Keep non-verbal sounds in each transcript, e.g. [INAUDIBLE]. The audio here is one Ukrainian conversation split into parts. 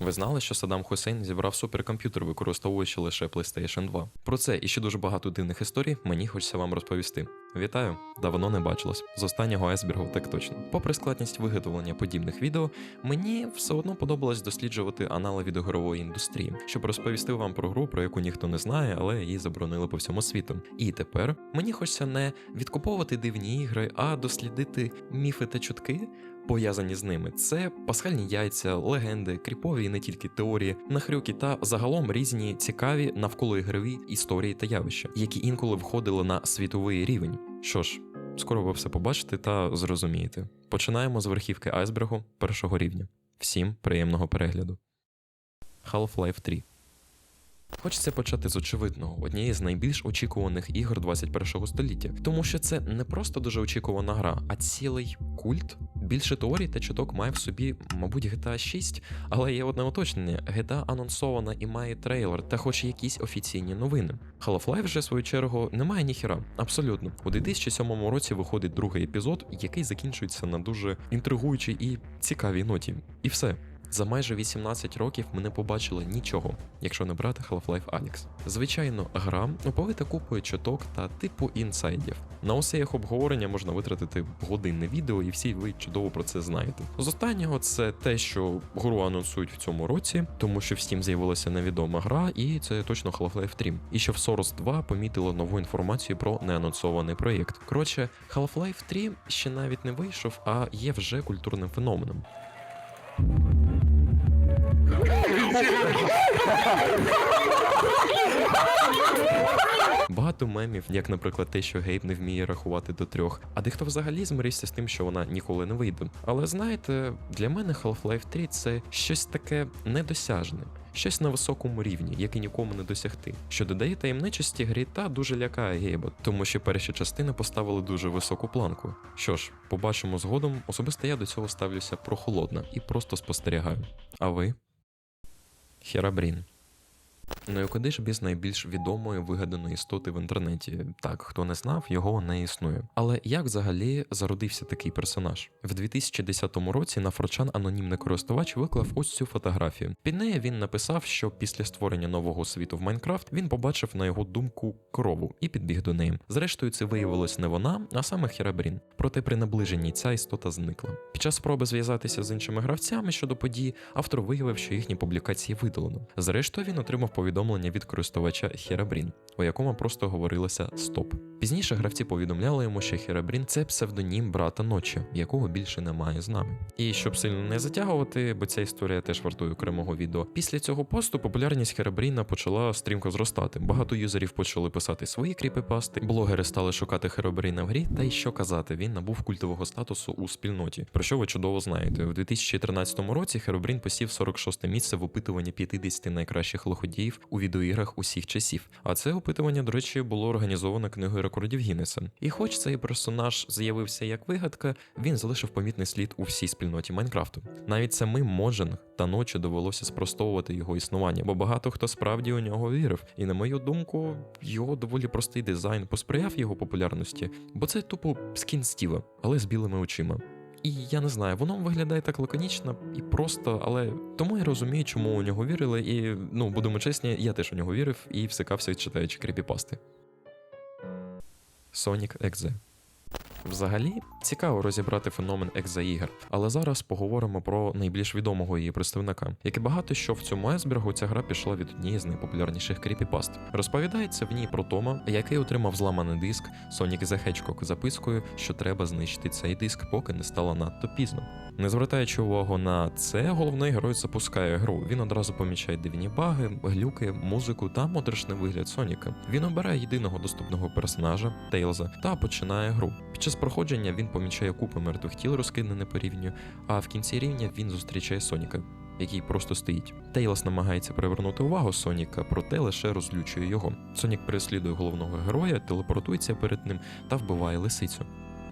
Ви знали, що Саддам Хусейн зібрав суперкомп'ютер, використовуючи лише PlayStation 2? Про це і ще дуже багато дивних історій мені хочеться вам розповісти. Вітаю! Давно не бачилось. З останнього айсбергу так точно. Попри складність виготовлення подібних відео, мені все одно подобалось досліджувати анали відеоігрової індустрії, щоб розповісти вам про гру, про яку ніхто не знає, але її заборонили по всьому світу. І тепер мені хочеться не відкуповувати дивні ігри, а дослідити міфи та чутки, пов'язані з ними. Це пасхальні яйця, легенди, кріпові і не тільки теорії, нахрюки та загалом різні цікаві навколо ігрові історії та явища, які інколи входили на світовий рівень. Що ж, скоро ви все побачите та зрозумієте. Починаємо з верхівки айсбергу першого рівня. Всім приємного перегляду. Half-Life 3 Хочеться почати з очевидного, однієї з найбільш очікуваних ігор 21-го століття, тому що це не просто дуже очікувана гра, а цілий культ. Більше теорій та чуток має в собі, мабуть, GTA 6, але є одне уточнення: GTA анонсована і має трейлер, та хоч якісь офіційні новини. Half-Life вже в свою чергу не має ніхіра, абсолютно. У 2007 році виходить другий епізод, який закінчується на дуже інтригуючій і цікавій ноті. І все. За майже 18 років ми не побачили нічого, якщо не брати Half-Life Alyx. Звичайно, гра оповита купою чуток та типу інсайдів. На усе обговорення можна витратити годинне відео, і всі ви чудово про це знаєте. З останнього це те, що гру анонсують в цьому році, тому що в Steam з'явилася невідома гра, і це точно Half-Life 3. І що в Source 2 помітили нову інформацію про неанонсований проєкт. Коротше, Half-Life 3 ще навіть не вийшов, а є вже культурним феноменом. Багато мемів, як, наприклад, те, що Гейб не вміє рахувати до трьох, а дехто взагалі змирився з тим, що вона ніколи не вийде. Але знаєте, для мене Half-Life 3 це щось таке недосяжне, щось на високому рівні, яке нікому не досягти, що додає таємничості грі та дуже лякає Гейба, тому що перші частини поставили дуже високу планку. Що ж, побачимо згодом, особисто я до цього ставлюся прохолодно і просто спостерігаю. А ви? Херабрін. Ну і куди ж без найбільш відомої вигаданої істоти в інтернеті? Так, хто не знав, його не існує. Але як взагалі зародився такий персонаж? В 2010 році на Форчан анонімний користувач виклав ось цю фотографію. Під нею він написав, що після створення нового світу в Майнкрафт він побачив на його думку корову і підбіг до неї. Зрештою, це виявилось не вона, а саме Херабрін. Проте при наближенні ця істота зникла. Під час спроби зв'язатися з іншими гравцями щодо подій, автор виявив, що їхні публікації видалено. Зрештою, він отримав повідомлення від користувача Херабрін, у якому просто говорилося Стоп. Пізніше гравці повідомляли йому, що Херабрін це псевдонім брата ночі, якого більше немає з нами. І щоб сильно не затягувати, бо ця історія теж вартує окремого відео. Після цього посту популярність Херабріна почала стрімко зростати. Багато юзерів почали писати свої кріпипасти, блогери стали шукати Херабріна в грі, та й що казати, він набув культового статусу у спільноті. Про що ви чудово знаєте. У 2013 році Херабрін посів 46 місце в опитуванні 50 найкращих лиходіїв у відеоіграх усіх часів. А це опитування, до речі, було організовано книгою рекордів Гіннеса. І хоч цей персонаж з'явився як вигадка, він залишив помітний слід у всій спільноті Майнкрафту. Навіть самим Моджинг та ночі довелося спростовувати його існування, бо багато хто справді у нього вірив. І на мою думку, його доволі простий дизайн посприяв його популярності, бо це тупо скін Стіва, але з білими очима. І я не знаю, воно виглядає так лаконічно і просто, але тому я розумію, чому у нього вірили, і ну будемо чесні, я теж у нього вірив і всикався, читаючи кріпіпасти. Sonic Exe Взагалі цікаво розібрати феномен екзаігр, але зараз поговоримо про найбільш відомого її представника. Як і багато що в цьому айсбергу, ця гра пішла від однієї з найпопулярніших кріпіпаст. Розповідається в ній про Тома, який отримав зламаний диск Sonic the Hedgehog запискою, що треба знищити цей диск, поки не стало надто пізно. Не звертаючи увагу на це, головний герой запускає гру. Він одразу помічає дивні баги, глюки, музику та моторошний вигляд Соніка. Він обирає єдиного доступного персонажа Тейлза та починає гру. Під час проходження він помічає купи мертвих тіл, розкидане по рівню, а в кінці рівня він зустрічає Соніка. Який просто стоїть. Тейлос намагається привернути увагу Соніка, проте лише розлючує його. Сонік переслідує головного героя, телепортується перед ним та вбиває лисицю.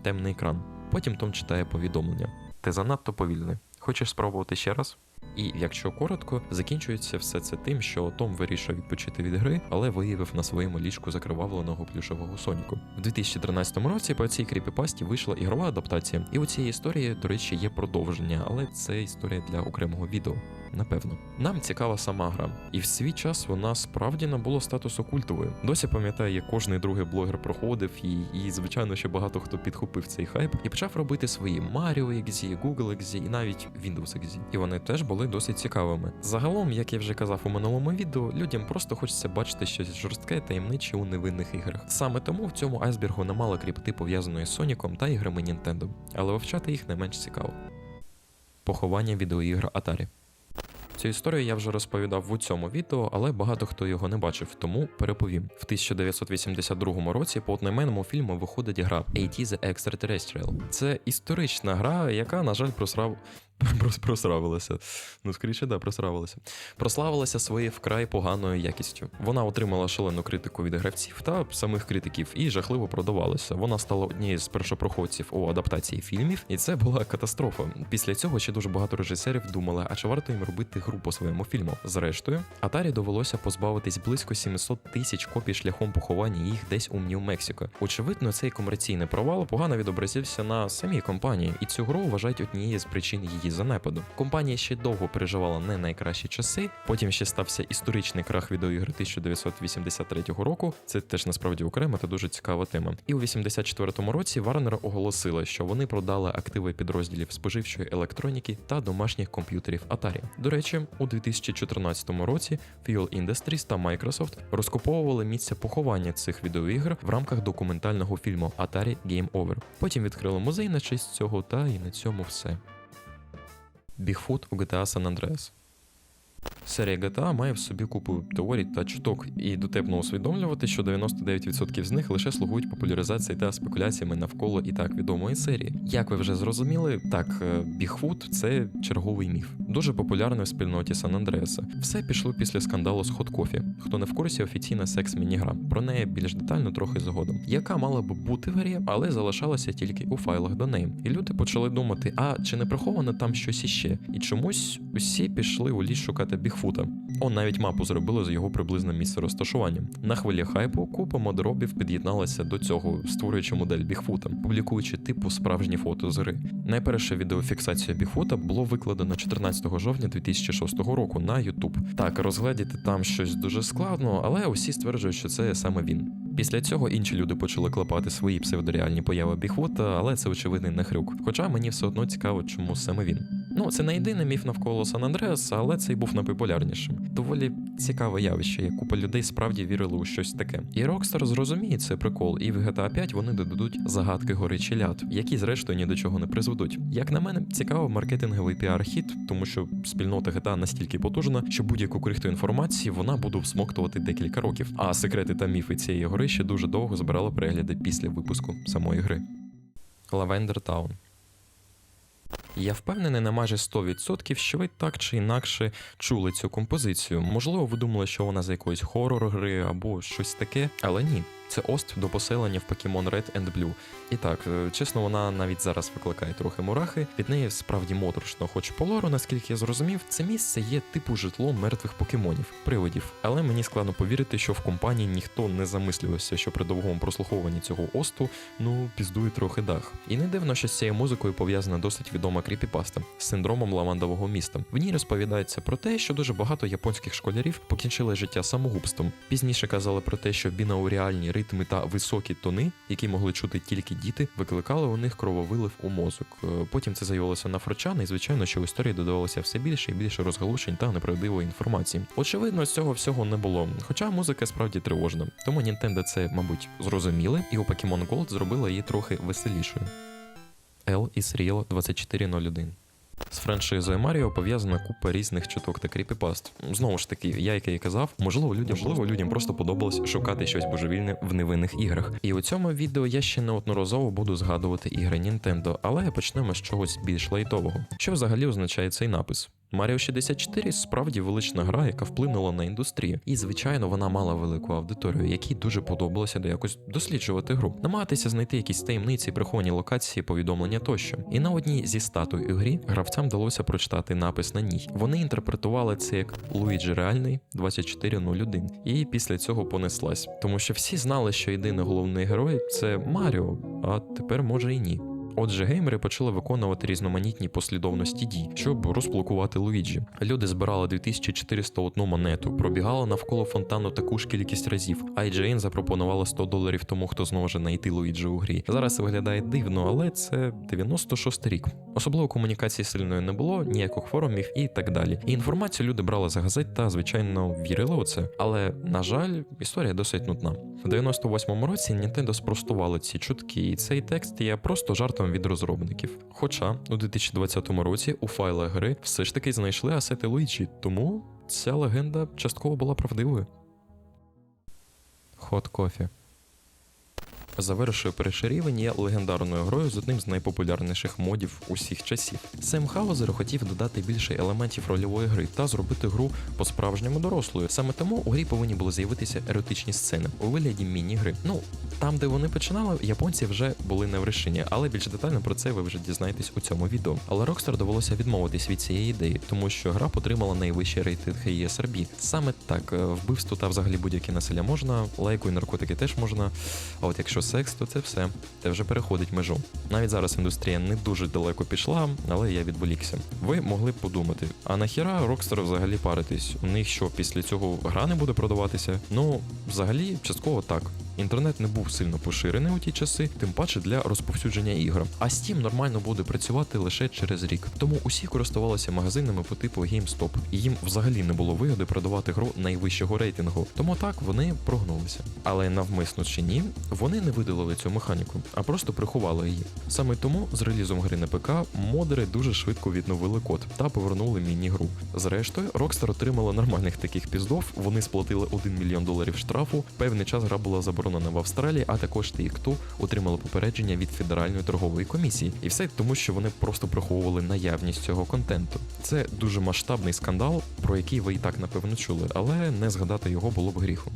Темний екран. Потім Том читає повідомлення. Ти занадто повільний. Хочеш спробувати ще раз? І якщо коротко, закінчується все це тим, що Том вирішив відпочити від гри, але виявив на своєму ліжку закривавленого плюшового Соніку. В 2013 році по цій кріпіпасті вийшла ігрова адаптація, і у цій історії, до речі, є продовження, але це історія для окремого відео. напевно. Нам цікава сама гра, і в свій час вона справді набула статусу культовою. Досі пам'ятаю, як кожний другий блогер проходив її, і звичайно, що багато хто підхопив цей хайп і почав робити свої Mario XZ, Google XZ і навіть Windows XZ. І вони теж були досить цікавими. Загалом, як я вже казав у минулому відео, людям просто хочеться бачити щось жорстке, таємниче у невинних іграх. Саме тому в цьому айсбергу немало кріпти пов'язаної з Соніком та іграми Nintendo, але вивчати їх не менш цікаво. Поховання відеоігр Atari. Цю історію я вже розповідав у цьому відео, але багато хто його не бачив, тому переповім. В 1982 році по одноіменному фільму виходить гра A.T. The Extraterrestrial. Це історична гра, яка, на жаль, просрав. [LAUGHS] прос- Просравилася. Ну, скоріше, да, просравилася. Прославилася своєю вкрай поганою якістю. Вона отримала шалену критику від гравців та самих критиків і жахливо продавалася. Вона стала однією з першопроходців у адаптації фільмів, і це була катастрофа. Після цього ще дуже багато режисерів думали, а чи варто їм робити гру по своєму фільму. Зрештою, Atari довелося позбавитись близько 700 тисяч копій шляхом поховання їх десь у Нью-Мексико. Очевидно, цей комерційний провал погано відобразився на самій компанії, і цю гру вважають однією з причин її занепаду. Компанія ще довго переживала не найкращі часи. Потім ще стався історичний крах відеоігри 1983 року. Це теж насправді окрема та дуже цікава тема. І у 84-му році Warner оголосила, що вони продали активи підрозділів споживчої електроніки та домашніх комп'ютерів Atari. До речі, у 2014 році Fuel Industries та Microsoft розкуповували місце поховання цих відеоігр в рамках документального фільму Atari Game Over. Потім відкрили музей на честь цього, та і на цьому все. Бігфут у GTA San Andreas Серія GTA має в собі купу теорій та чуток, і дотепно усвідомлювати, що 99% з них лише слугують популяризації та спекуляціями навколо і так відомої серії. Як ви вже зрозуміли, так Бігфут це черговий міф, дуже популярний в спільноті Сан Андреаса. Все пішло після скандалу з Hot Coffee. Хто не в курсі, офіційна секс-мінігра. Про неї більш детально трохи згодом, яка мала б бути в але залишалася тільки у файлах до неї. І люди почали думати: а чи не приховано там щось іще? І чомусь усі пішли у ліс шукати Бігфута. Он навіть мапу зробили з його приблизним місце розташування. На хвилі хайпу купа модеробів під'єдналася до цього, створюючи модель Бігфута, публікуючи типу справжні фото з гри. Найперша відеофіксація Бігфута було викладено 14 жовтня 2006 року на YouTube. Так, розгледіти там щось дуже складно, але усі стверджують, що це саме він. Після цього інші люди почали клепати свої псевдореальні появи Бігфута, але це очевидний нахрюк. Хоча мені все одно цікаво, чому саме він. Ну, це не єдиний міф навколо Сан Андреаса, але цей був найпопулярнішим. Доволі цікаве явище, як купа людей справді вірили у щось таке. І Rockstar зрозуміє цей прикол, і в GTA 5 вони додадуть загадки гори Челяд, які зрештою ні до чого не призведуть. Як на мене, цікаво маркетинговий піар-хіт, тому що спільнота GTA настільки потужна, що будь-яку крихту інформації вона буде всмоктувати декілька років. А секрети та міфи цієї гори ще дуже довго збирали перегляди після випуску самої гри. Lavender Town я впевнений на майже 100%, що ви так чи інакше чули цю композицію. Можливо, ви думали, що вона з якоїсь хорор гри або щось таке, але ні. Це ост до поселення в Pokemon Red and Blue. І так, е, чесно, вона навіть зараз викликає трохи мурахи. Від неї справді моторошно, хоч по лору, наскільки я зрозумів, це місце є типу житло мертвих покемонів, привидів. Але мені складно повірити, що в компанії ніхто не замислювався, що при довгому прослуховуванні цього осту ну піздує трохи дах. І не дивно, що з цією музикою пов'язана досить відома кріпіпаста з синдромом лавандового міста. В ній розповідається про те, що дуже багато японських школярів покінчили життя самогубством. Пізніше казали про те, що бінауріальні ритми та високі тони, які могли чути тільки діти, викликали у них крововилив у мозок. Е, Потім це з'явилося на форчан, і звичайно, що в історії додавалося все більше і більше розгалушень та неправдивої інформації. Очевидно, цього всього не було. Хоча музика справді тривожна. Тому Nintendo це, мабуть, зрозуміли, і у Pokemon Gold зробила її трохи веселішою. L із Real 2401 з франшизою Маріо пов'язана купа різних чуток та кріпіпаст. Знову ж таки, я як і казав, можливо, людям можливо, людям просто подобалось шукати щось божевільне в невинних іграх. І у цьому відео я ще неодноразово буду згадувати ігри Nintendo, але почнемо з чогось більш лайтового. Що взагалі означає цей напис? Mario 64 справді велична гра, яка вплинула на індустрію, і звичайно вона мала велику аудиторію, якій дуже подобалося де якось досліджувати гру, намагатися знайти якісь таємниці, приховані локації, повідомлення тощо. І на одній зі статуй у грі гравцям вдалося прочитати напис на ній. Вони інтерпретували це як Луїджі реальний 2401, і після цього понеслась, тому що всі знали, що єдиний головний герой це Маріо, а тепер може і ні. Отже, геймери почали виконувати різноманітні послідовності дій, щоб розблокувати Луїджі. Люди збирали 2401 монету, пробігали навколо фонтану таку ж кількість разів. А IGN запропонувала 100 доларів тому, хто зможе знайти Луїджі у грі. Зараз виглядає дивно, але це 96 рік. Особливо комунікації сильної не було, ніяких форумів і так далі. І інформацію люди брали за газет та, звичайно, вірили у це. Але, на жаль, історія досить нудна. У 98-му році Nintendo спростували ці чутки, і цей текст є просто жартом від розробників. Хоча у 2020 році у файлах гри все ж таки знайшли асети Луїджі, тому ця легенда частково була правдивою. Хот кофі. Завершує перший є легендарною грою з одним з найпопулярніших модів усіх часів. Сем Хаузер хотів додати більше елементів рольової гри та зробити гру по-справжньому дорослою. Саме тому у грі повинні були з'явитися еротичні сцени у вигляді міні-гри. Ну там, де вони починали, японці вже були не в рішенні, але більш детально про це ви вже дізнаєтесь у цьому відео. Але Rockstar довелося відмовитись від цієї ідеї, тому що гра отримала найвищий рейтинг ESRB. Саме так, е, вбивство та взагалі будь-яке насилля можна, лайку і наркотики теж можна. А от якщо секс, то це все. Це вже переходить межу. Навіть зараз індустрія не дуже далеко пішла, але я відволікся. Ви могли б подумати, а нахіра Rockstar взагалі паритись? У них що після цього гра не буде продаватися? Ну, взагалі, частково так. Інтернет не був сильно поширений у ті часи, тим паче для розповсюдження ігор. А Steam нормально буде працювати лише через рік. Тому усі користувалися магазинами по типу GameStop. І їм взагалі не було вигоди продавати гру найвищого рейтингу. Тому так вони прогнулися. Але навмисно чи ні, вони не видалили цю механіку, а просто приховали її. Саме тому з релізом гри на ПК модери дуже швидко відновили код та повернули міні-гру. Зрештою, Rockstar отримала нормальних таких піздов. Вони сплатили 1 мільйон доларів штрафу. Певний час гра була заборонена в Австралії, а також Take-Two отримали попередження від Федеральної торгової комісії. І все тому, що вони просто приховували наявність цього контенту. Це дуже масштабний скандал, про який ви і так напевно чули, але не згадати його було б гріхом.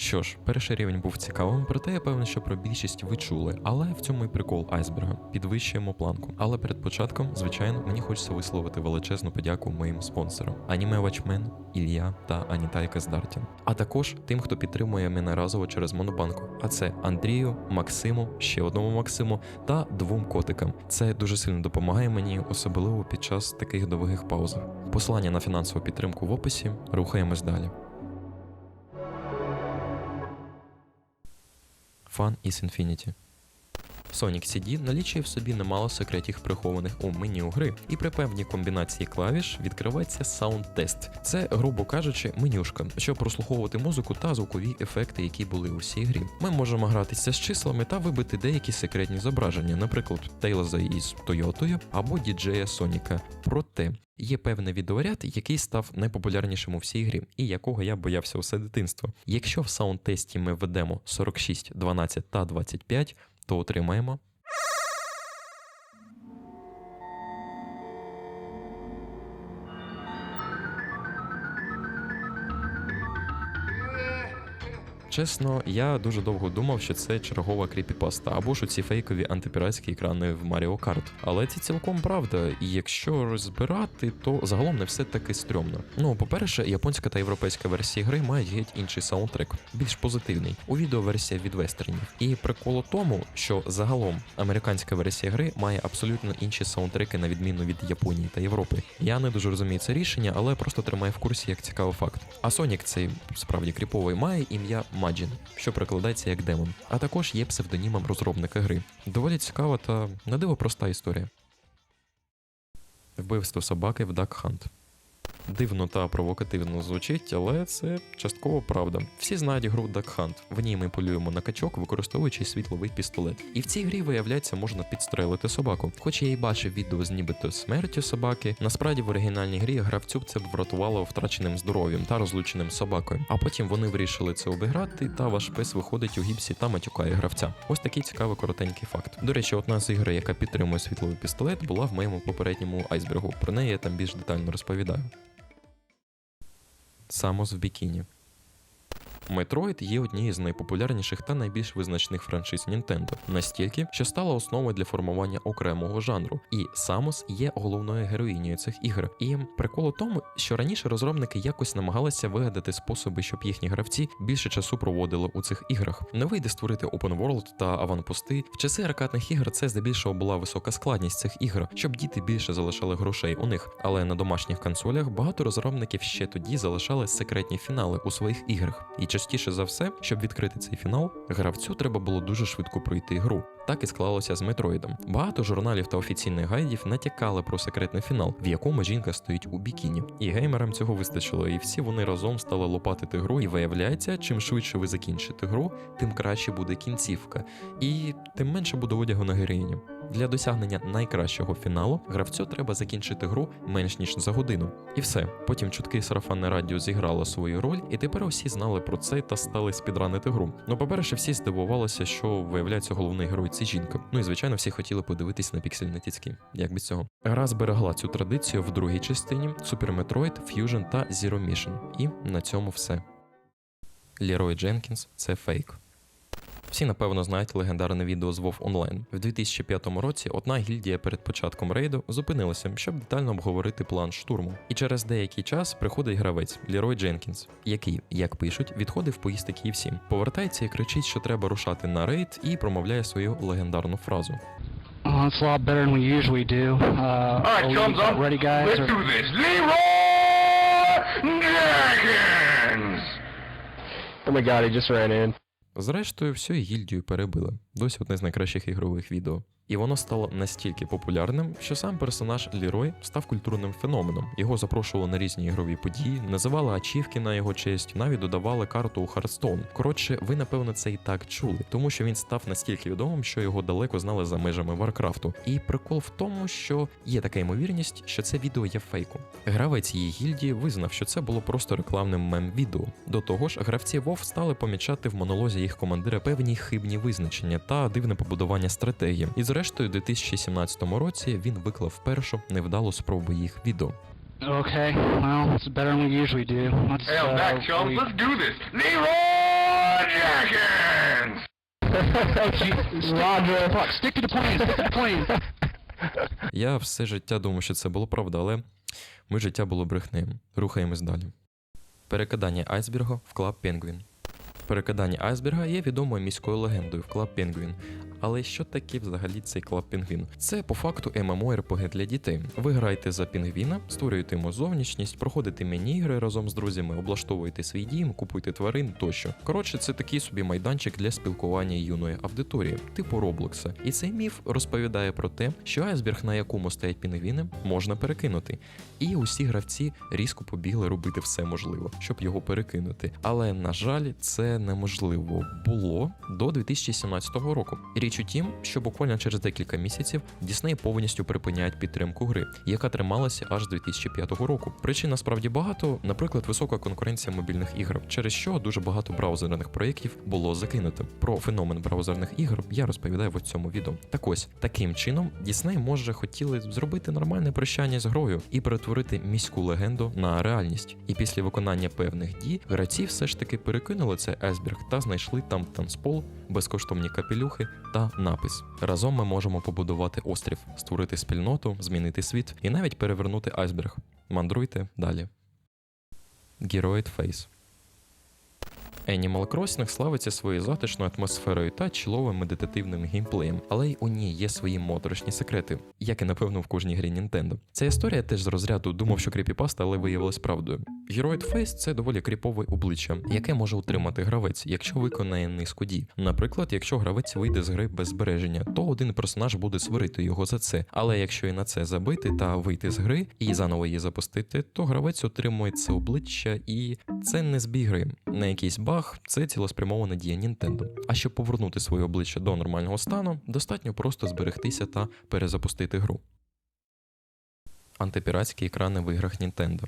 Що ж, перший рівень був цікавим, проте я певний, що про більшість ви чули, але в цьому і прикол айсберга. Підвищуємо планку. Але перед початком, звичайно, мені хочеться висловити величезну подяку моїм спонсорам: Аніме Вачмен, Ілля та Анітайка Здартін. А також тим, хто підтримує мене разово через Монобанку. А це Андрію, Максиму, ще одному Максиму та двом котикам. Це дуже сильно допомагає мені, особливо під час таких довгих паузах. Посилання на фінансову підтримку в описі. Рухаємось далі. Fun is Infinity. Sonic CD налічує в собі немало секретів прихованих у меню гри, і при певній комбінації клавіш відкривається саунд-тест. Це, грубо кажучи, менюшка, щоб прослуховувати музику та звукові ефекти, які були у всій грі. Ми можемо гратися з числами та вибити деякі секретні зображення, наприклад, Тейлза із Тойотою або діджея Соніка. Проте є певний відеоряд, який став найпопулярнішим у всій грі, і якого я боявся усе дитинство. Якщо в саунд-тесті ми введемо 46, 12 та 25, то отримаємо. Чесно, я дуже довго думав, що це чергова кріпіпаста або ж ці фейкові антипіратські екрани в Mario Kart. Але це цілком правда, і якщо розбирати, то загалом не все таки стрьомно. Ну, по-перше, японська та європейська версії гри мають геть інший саундтрек, більш позитивний. У відео версія від вестернів. І прикол у тому, що загалом американська версія гри має абсолютно інші саундтреки на відміну від Японії та Європи. Я не дуже розумію це рішення, але просто тримаю в курсі як цікавий факт. А Sonic цей справді кріповий має ім'я Маджін, що прикладається як демон, а також є псевдонімом розробника гри. Доволі цікава та на диво проста історія. Вбивство собаки в Duck Hunt. Дивно та провокативно звучить, але це частково правда. Всі знають гру Duck Hunt. В ній ми полюємо на качок, використовуючи світловий пістолет. І в цій грі, виявляється, можна підстрелити собаку. Хоч я й бачив відео з нібито смертю собаки, насправді в оригінальній грі гравцю це б врятувало втраченим здоров'ям та розлученим собакою. А потім вони вирішили це обіграти, та ваш пес виходить у гіпсі та матюкає гравця. Ось такий цікавий коротенький факт. До речі, одна з ігор, яка підтримує світловий пістолет, була в моєму попередньому айсбергу. Про неї я там більш детально розповідаю. Самос в бікіні. Metroid є однією з найпопулярніших та найбільш визначних франшиз Nintendo, настільки, що стала основою для формування окремого жанру. І Самус є головною героїнею цих ігр. І прикол у тому, що раніше розробники якось намагалися вигадати способи, щоб їхні гравці більше часу проводили у цих іграх. Не вийде створити open world та аванпости. В часи аркадних ігр це здебільшого була висока складність цих ігр, щоб діти більше залишали грошей у них. Але на домашніх консолях багато розробників ще тоді залишали секретні фінали у своїх іграх. І частіше за все, щоб відкрити цей фінал, гравцю треба було дуже швидко пройти гру. Так і склалося з Метроїдом. Багато журналів та офіційних гайдів натякали про секретний фінал, в якому жінка стоїть у бікіні. І геймерам цього вистачило, і всі вони разом стали лопатити гру. І виявляється, чим швидше ви закінчите гру, тим краще буде кінцівка, і тим менше буде одягу на героїні. Для досягнення найкращого фіналу гравцю треба закінчити гру менш ніж за годину. І все. Потім чутки сарафанне радіо зіграло свою роль, і тепер усі знали про це та стали спідранити гру. Ну, по-перше, всі здивувалися, що виявляється головний герой це жінка. Ну і звичайно, всі хотіли подивитись на піксельні тіцьки. Як без цього. Гра зберегла цю традицію в другій частині Super Metroid, Fusion та Zero Mission. І на цьому все. Лерой Дженкінс це фейк. Всі напевно знають легендарне відео з WoW Online. В 2005 році одна гільдія перед початком рейду зупинилася, щоб детально обговорити план штурму. І через деякий час приходить гравець Лерой Дженкінс, який, як пишуть, відходив поїсти KFC. Повертається і кричить, що треба рушати на рейд, і промовляє свою легендарну фразу. Oh, it's a lot better than we usually do. Uh, All right, are we up. ready, guys? Let's or- do this. Leroy Jenkins! Oh my god, he just ran in. Зрештою, всю гільдію перебили. Досі одне з найкращих ігрових відео. І воно стало настільки популярним, що сам персонаж Лірой став культурним феноменом. Його запрошували на різні ігрові події, називали ачівки на його честь, навіть додавали карту у Хардстоун. Коротше, ви напевно це і так чули, тому що він став настільки відомим, що його далеко знали за межами Варкрафту. І прикол в тому, що є така ймовірність, що це відео є фейком. Гравець її гільдії визнав, що це було просто рекламним мем-відео. До того ж, гравці WoW стали помічати в монолозі їх командира певні хибні визначення та дивне побудування стратегії. І зрештою, у 2017 році він виклав першу невдалу спробу їх відео. Okay, well, it's better than we usually do. Let's, Hell, uh, back, chums. we- Let's do this. Leroy Jenkins! [LAUGHS] Roger. Fuck, stick to the plan, stick to the plan. [LAUGHS] Я все життя думав, що це було правда, але ми життя було брехнею. Рухаємось далі. Перекидання айсберга в клаб Пенгвін. Перекидання айсберга є відомою міською легендою в клаб Пенгвін. Але що таке взагалі цей клаб Пінгвін? Це по факту MMORPG для дітей. Ви граєте за пінгвіна, створюєте йому зовнішність, проходите міні-ігри разом з друзями, облаштовуєте свій дім, купуєте тварин тощо. Коротше, це такий собі майданчик для спілкування юної аудиторії, типу Роблокса. І цей міф розповідає про те, що айсберг, на якому стоять пінгвіни, можна перекинути. І усі гравці різко побігли робити все можливе, щоб його перекинути. Але на жаль, це неможливо було до 2017 року. Річ у тім, що буквально через декілька місяців Disney повністю припиняють підтримку гри, яка трималася аж з 2005 року. Причин насправді багато, наприклад, висока конкуренція мобільних ігор, через що дуже багато браузерних проєктів було закинуто. Про феномен браузерних ігор я розповідаю в цьому відео. Так ось таким чином Disney може хотіли зробити нормальне прощання з грою і перетворити міську легенду на реальність. І після виконання певних дій гравці все ж таки перекинули цей айсберг та знайшли там танцпол, безкоштовні капелюхи та напис. Разом ми можемо побудувати острів, створити спільноту, змінити світ і навіть перевернути айсберг. Мандруйте далі. Героїд Фейс. Animal Crossing славиться своєю затишною атмосферою та чіловим медитативним геймплеєм, але й у ній є свої моторошні секрети, як і напевно в кожній грі Nintendo. Ця історія теж з розряду думав, що кріпіпаста, але виявилась правдою. Героїд Фейс це доволі кріпове обличчя, яке може утримати гравець, якщо виконає низку дій. Наприклад, якщо гравець вийде з гри без збереження, то один персонаж буде сварити його за це. Але якщо і на це забити та вийти з гри і заново її запустити, то гравець отримує це обличчя, і це не збіг гри, не якийсь баг, це цілеспрямована дія Nintendo. А щоб повернути своє обличчя до нормального стану, достатньо просто зберегтися та перезапустити гру. Антипіратські екрани в іграх Nintendo.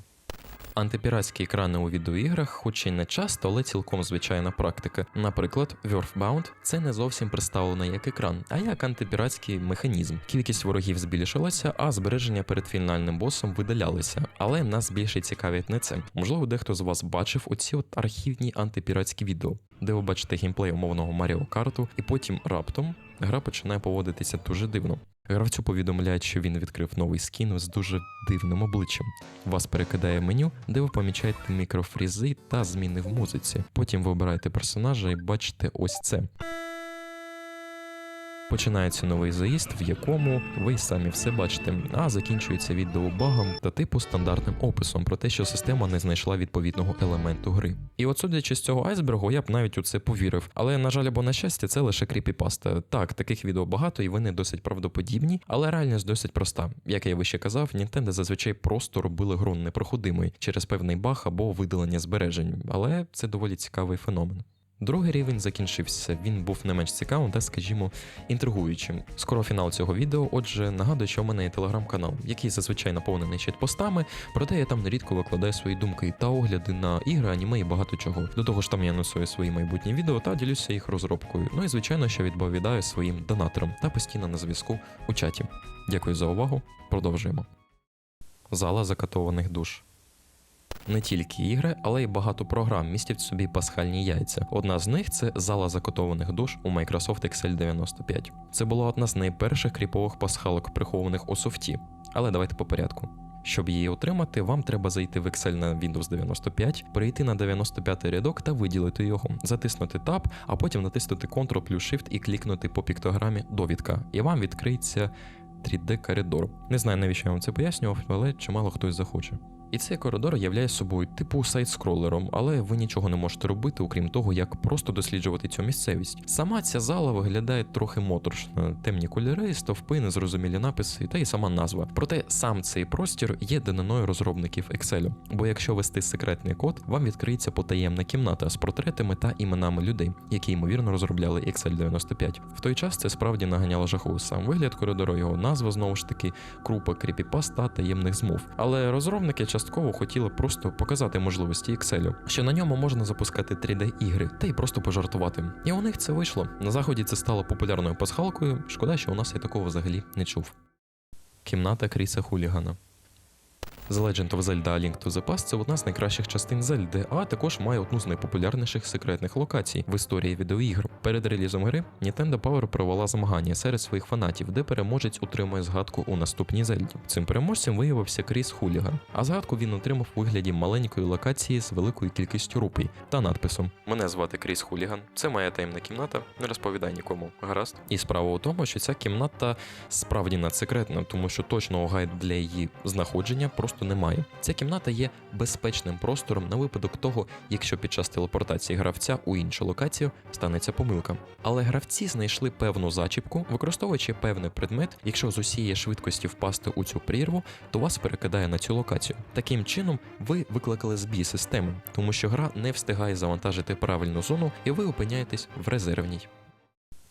Антипіратські екрани у відеоіграх, хоч і не часто, але цілком звичайна практика. Наприклад, Earthbound – це не зовсім представлено як екран, а як антипіратський механізм. Кількість ворогів збільшилася, а збереження перед фінальним босом видалялися. Але нас більше цікавить не це. Можливо, дехто з вас бачив оці от архівні антипіратські відео, де ви бачите геймплей умовного Маріо Карту, і потім раптом гра починає поводитися дуже дивно. Гравцю повідомляють, що він відкрив новий скін з дуже дивним обличчям. Вас перекидає меню, де ви помічаєте мікрофрізи та зміни в музиці. Потім ви обираєте персонажа і бачите ось це. Починається новий заїзд, в якому ви самі все бачите, а закінчується відео багом та типу стандартним описом про те, що система не знайшла відповідного елементу гри. І от судячи з цього айсбергу, я б навіть у це повірив. Але на жаль, або на щастя, це лише кріпіпаста. Так, таких відео багато і вони досить правдоподібні, але реальність досить проста. Як я вище казав, Nintendo зазвичай просто робили гру непроходимою через певний баг або видалення збережень, але це доволі цікавий феномен. Другий рівень закінчився. Він був не менш цікавим та, скажімо, інтригуючим. Скоро фінал цього відео. Отже, нагадую, що в мене є телеграм-канал, який зазвичай наповнений чит-постами, проте я там нерідко викладаю свої думки та огляди на ігри, аніме і багато чого. До того ж, там я анонсую свої майбутні відео та ділюся їх розробкою. Ну і звичайно, що відповідаю своїм донаторам та постійно на зв'язку у чаті. Дякую за увагу. Продовжуємо. Зала закатованих душ. Не тільки ігри, але й багато програм містять в собі пасхальні яйця. Одна з них це зала закотованих душ у Microsoft Excel 95. Це була одна з найперших кріпових пасхалок, прихованих у софті. Але давайте по порядку. Щоб її отримати, вам треба зайти в Excel на Windows 95, перейти на 95 рядок та виділити його, затиснути Tab, а потім натиснути Ctrl плюс Shift і клікнути по піктограмі довідка. І вам відкриється 3D коридор. Не знаю, навіщо я вам це пояснював, але чимало хтось захоче. І цей коридор являє собою типу сайт-скролером, але ви нічого не можете робити, окрім того, як просто досліджувати цю місцевість. Сама ця зала виглядає трохи моторшно, темні кольори, стовпи, незрозумілі написи та й сама назва. Проте сам цей простір є даниною розробників Excel. Бо якщо ввести секретний код, вам відкриється потаємна кімната з портретами та іменами людей, які ймовірно розробляли Excel 95. В той час це справді наганяло жаху. Сам вигляд коридору, його назва знову ж таки, крупа кріпіпаста таємних змов. Але розробники частково хотіли просто показати можливості Excel, що на ньому можна запускати 3D-ігри та й просто пожартувати. І у них це вийшло. На заході це стало популярною пасхалкою. Шкода, що у нас я такого взагалі не чув. Кімната Кріса Хулігана. The Legend of Zelda A Link to the Past – це одна з найкращих частин Зельди, а також має одну з найпопулярніших секретних локацій в історії відеоігр. Перед релізом гри Nintendo Power провела змагання серед своїх фанатів, де переможець отримує згадку у наступній Зельді. Цим переможцем виявився Кріс Хуліган, а згадку він отримав у вигляді маленької локації з великою кількістю рупій та надписом: Мене звати Кріс Хуліган, це моя таємна кімната. Не розповідай нікому. Гаразд. І справа у тому, що ця кімната справді надсекретна, тому що точного гайду для її знаходження просто немає. Ця кімната є безпечним простором на випадок того, якщо під час телепортації гравця у іншу локацію станеться помилка. Але гравці знайшли певну зачіпку, використовуючи певний предмет, якщо з усієї швидкості впасти у цю прірву, то вас перекидає на цю локацію. Таким чином, ви викликали збій системи, тому що гра не встигає завантажити правильну зону, і ви опиняєтесь в резервній.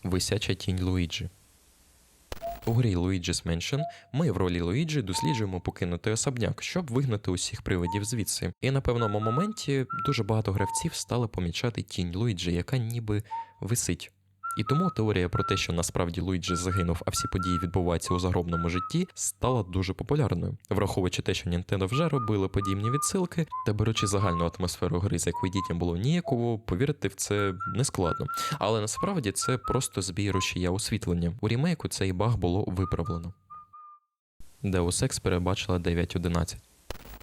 Висяча тінь Луїджі. У грі Luigi's Mansion ми в ролі Луїджі досліджуємо покинутий особняк, щоб вигнати усіх привидів звідси. І на певному моменті дуже багато гравців стали помічати тінь Луїджі, яка ніби висить. І тому теорія про те, що насправді Луїджі загинув, а всі події відбуваються у загробному житті, стала дуже популярною, враховуючи те, що Nintendo вже робили подібні відсилки, та беручи загальну атмосферу гри, з якою дітям було ніяково, повірити в це нескладно. Але насправді це просто збій рушія освітлення. У рімейку цей баг було виправлено. Deus Ex перебачила 9.11.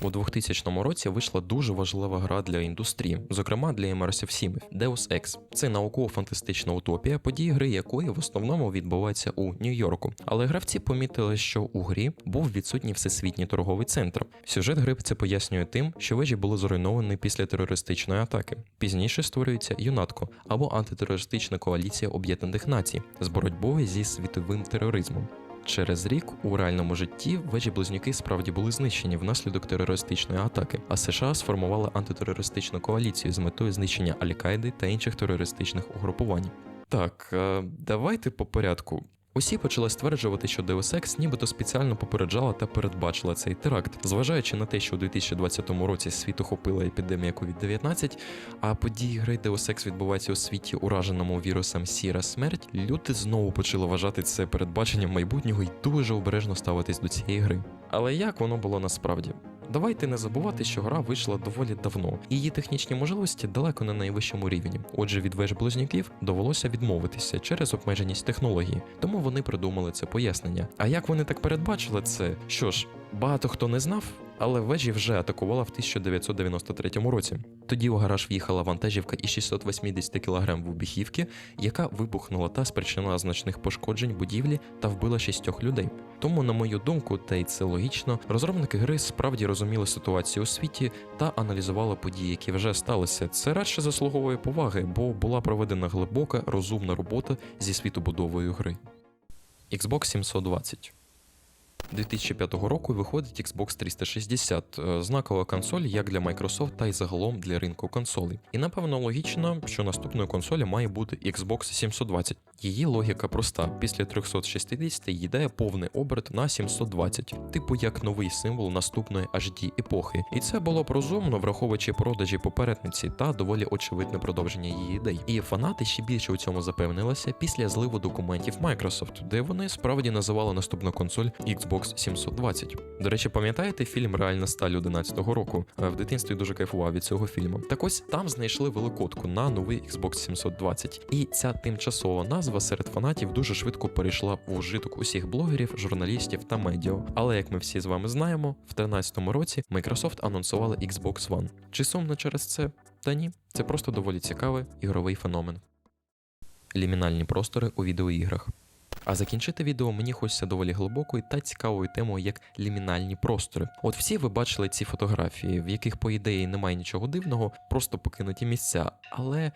У 2000 році вийшла дуже важлива гра для індустрії, зокрема для Immersive Sims Deus Ex. Це науково-фантастична утопія, події гри якої в основному відбуваються у Нью-Йорку. Але гравці помітили, що у грі був відсутній всесвітній торговий центр. Сюжет гри це пояснює тим, що вежі були зруйновані після терористичної атаки. Пізніше створюється ЮНАТКО або антитерористична коаліція Об'єднаних Націй з боротьбою зі світовим тероризмом. Через рік у реальному житті вежі близнюки справді були знищені внаслідок терористичної атаки, а США сформували антитерористичну коаліцію з метою знищення Аль-Каїди та інших терористичних угрупувань. Так, е, давайте по порядку. Усі почали стверджувати, що Deus Ex нібито спеціально попереджала та передбачила цей теракт, зважаючи на те, що у 2020 році світ охопила епідемія COVID-19, а події гри Deus Ex відбуваються у світі, ураженому вірусом Сіра Смерть, люди знову почали вважати це передбаченням майбутнього і дуже обережно ставитись до цієї гри. Але як воно було насправді? Давайте не забувати, що гра вийшла доволі давно, і її технічні можливості далеко не на найвищому рівні. Отже, від веж близнюків довелося відмовитися через обмеженість технології, тому вони придумали це пояснення. А як вони так передбачили це? Що ж, багато хто не знав, але вежі вже атакувала в 1993 році. Тоді у гараж в'їхала вантажівка із 680 кг вибухівки, яка вибухнула та спричинила значних пошкоджень будівлі та вбила шістьох людей. Тому, на мою думку, та й це логічно, розробники гри справді розуміли ситуацію у світі та аналізували події, які вже сталися. Це радше заслуговує поваги, бо була проведена глибока, розумна робота зі світобудовою гри. Xbox 720 2005 року виходить Xbox 360, е, знакова консоль як для Microsoft, та й загалом для ринку консолей. І напевно логічно, що наступною консолі має бути Xbox 720. Її логіка проста: після 360 їде повний оберт на 720, типу як новий символ наступної HD епохи. І це було б розумно, враховуючи продажі попередниці та доволі очевидне продовження її ідей. І фанати ще більше у цьому запевнилися після зливу документів Microsoft, де вони справді називали наступну консоль Xbox 720. До речі, пам'ятаєте фільм Реальна сталь 11-го року? Е, В дитинстві дуже кайфував від цього фільму. Так ось там знайшли великодку на новий Xbox 720. І ця тимчасова назва серед фанатів дуже швидко перейшла в ужиток усіх блогерів, журналістів та медіа. Але як ми всі з вами знаємо, в 13-му році Microsoft анонсували Xbox One. Чи сумно через це? Та ні, це просто доволі цікавий ігровий феномен. Лімінальні простори у відеоіграх. А закінчити відео мені хочеться доволі глибокою та цікавою темою, як лімінальні простори. От всі ви бачили ці фотографії, в яких, по ідеї, немає нічого дивного, просто покинуті місця, але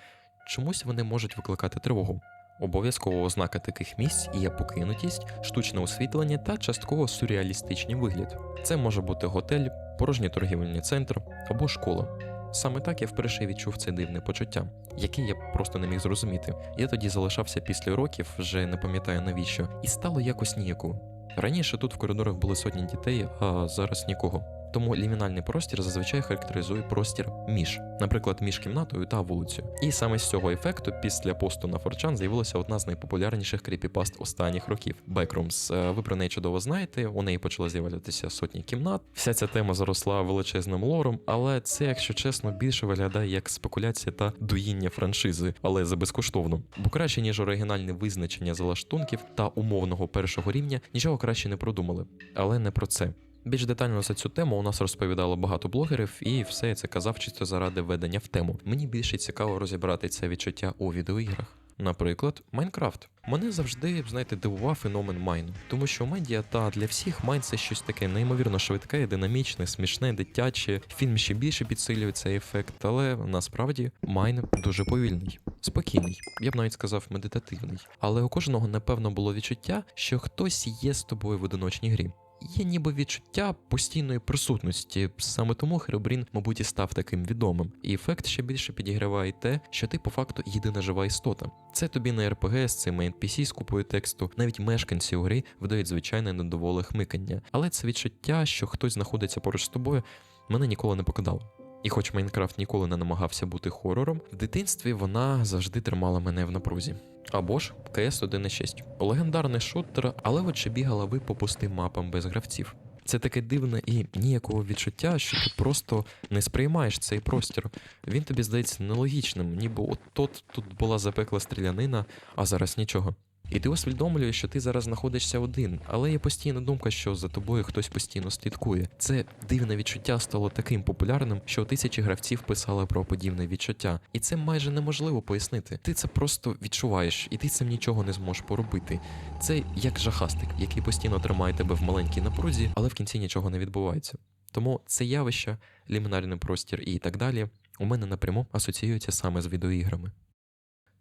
чомусь вони можуть викликати тривогу. Обов'язкова ознака таких місць є покинутість, штучне освітлення та частково сюрреалістичний вигляд. Це може бути готель, порожній торгівельний центр або школа. Саме так я вперше відчув це дивне почуття, яке я просто не міг зрозуміти. Я тоді залишався після років, вже не пам'ятаю навіщо, і стало якось ніяко. Раніше тут в коридорах були сотні дітей, а зараз нікого. Тому лімінальний простір зазвичай характеризує простір між, наприклад, між кімнатою та вулицею. І саме з цього ефекту після посту на Форчан з'явилася одна з найпопулярніших кріпіпаст останніх років Backrooms. Е, Ви про неї чудово знаєте. У неї почали з'являтися сотні кімнат. Вся ця тема заросла величезним лором, але це, якщо чесно, більше виглядає як спекуляція та доїння франшизи, але за безкоштовно. Бо краще ніж оригінальне визначення залаштунків та умовного першого рівня, нічого краще не продумали. Але не про це. Більш детально за цю тему у нас розповідало багато блогерів, і все це казав чисто заради ведення в тему. Мені більше цікаво розібрати це відчуття у відеоіграх. Наприклад, Майнкрафт. Мене завжди, знаєте, дивував феномен майну, тому що медіа та для всіх майн це щось таке неймовірно швидке, динамічне, смішне, дитяче. Фільм ще більше підсилює цей ефект, але насправді майн дуже повільний, спокійний, я б навіть сказав медитативний. Але у кожного напевно було відчуття, що хтось є з тобою в одиночній грі. Є ніби відчуття постійної присутності, саме тому Херобрін, мабуть, і став таким відомим. І ефект ще більше підіграває те, що ти по факту єдина жива істота. Це тобі не РПГ з цими NPC з купою тексту, навіть мешканці у грі видають звичайне недоволе хмикання. Але це відчуття, що хтось знаходиться поруч з тобою, мене ніколи не покидало. І хоч Майнкрафт ніколи не намагався бути хорором, в дитинстві вона завжди тримала мене в напрузі. Або ж КС 1.6. Легендарний шутер, але от ще бігала ви по пустим мапам без гравців. Це таке дивне і ніякого відчуття, що ти просто не сприймаєш цей простір. Він тобі здається нелогічним, ніби от тут була запекла стрілянина, а зараз нічого. І ти усвідомлюєш, що ти зараз знаходишся один, але є постійна думка, що за тобою хтось постійно слідкує. Це дивне відчуття стало таким популярним, що тисячі гравців писали про подібне відчуття, і це майже неможливо пояснити. Ти це просто відчуваєш, і ти цим нічого не зможеш поробити. Це як жахастик, який постійно тримає тебе в маленькій напрузі, але в кінці нічого не відбувається. Тому це явище, лімінарний простір і так далі, у мене напряму асоціюється саме з відеоіграми.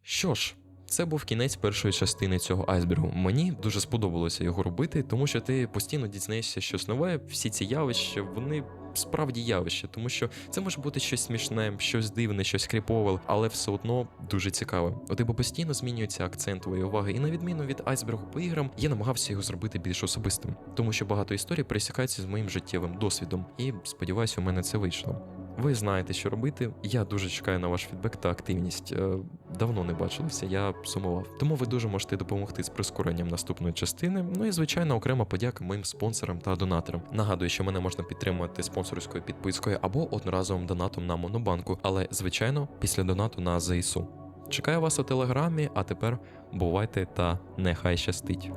Що ж, це був кінець першої частини цього айсбергу. Мені дуже сподобалося його робити, тому що ти постійно дізнаєшся щось нове. Всі ці явища, вони справді явище, тому що це може бути щось смішне, щось дивне, щось кріпове, але все одно дуже цікаве. У тебе постійно змінюється акцент твоєї уваги, і на відміну від айсбергу по іграм, я намагався його зробити більш особистим, тому що багато історій пересікаються з моїм життєвим досвідом, і сподіваюся, у мене це вийшло. Ви знаєте, що робити. Я дуже чекаю на ваш фідбек та активність. Е, Давно не бачилися, я сумував. Тому ви дуже можете допомогти з прискоренням наступної частини. Ну і звичайно, окрема подяка моїм спонсорам та донаторам. Нагадую, що мене можна підтримувати спонсорською підпискою або одноразовим донатом на монобанку, але звичайно, після донату на ЗСУ. Чекаю вас у телеграмі, а тепер бувайте та нехай щастить.